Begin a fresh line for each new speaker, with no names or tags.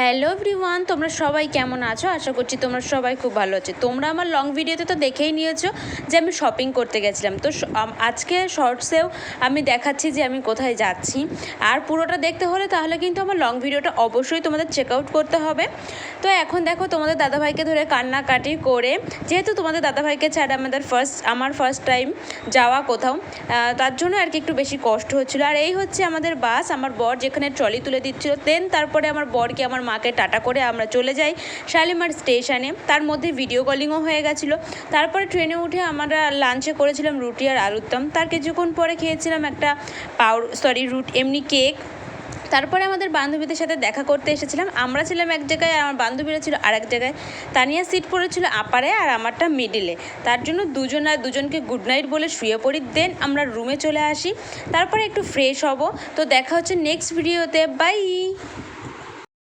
Hello everyone, তোমরা সবাই কেমন আছো? আশা করছি তোমরা সবাই খুব ভালো আছো। তোমরা আমার লং ভিডিওতে তো দেখেই নিয়েছো যে আমি শপিং করতে গেছিলাম। তো আজকে শর্টসেও আমি দেখাচ্ছি যে আমি কোথায় যাচ্ছি। আর পুরোটা দেখতে হলে তাহলে কিন্তু আমার লং ভিডিওটা অবশ্যই তোমাদের চেক আউট করতে হবে। তো এখন দেখো তোমাদের দাদাভাইকে ধরে কান্নাকাটি করে, যেহেতু তোমাদের দাদাভাইকে ছাড়া আমাদের ফার্স্ট আমার ফার্স্ট টাইম যাওয়া কোথাও তার জন্য আর কি একটু বেশি কষ্ট হচ্ছিল। আর এই হচ্ছে আমাদের বাস আমার বর যেখানে ট্রলি তুলে দিচ্ছিল দেন তারপরে আমার বরকে আমার মাকে টাটা করে আমরা চলে যাই শালিমার স্টেশনে। তার মধ্যে ভিডিও কলিংও হয়ে গেছিল। তারপরে ট্রেনে উঠে আমরা লাঞ্চে করেছিলাম রুটি আর আলুর দম তার কিছুক্ষণ পরে খেয়েছিলাম একটা পাউর সরি রুট, এমনি কেক তারপরে আমাদের বান্ধবীদের সাথে দেখা করতে এসেছিলাম। আমরা ছিলাম এক জায়গায়, আর আমার বান্ধবীরা ছিল আরেক জায়গায়। তানিয়া সিট পড়েছিল আপারে আর আমারটা মিডিলে তার জন্য দুজন আর দুজনকে গুড নাইট বলে শুয়ে পড়ি। দেন আমরা রুমে চলে আসি। তারপরে একটু ফ্রেশ হব। তো দেখা হচ্ছে নেক্সট ভিডিওতে বাই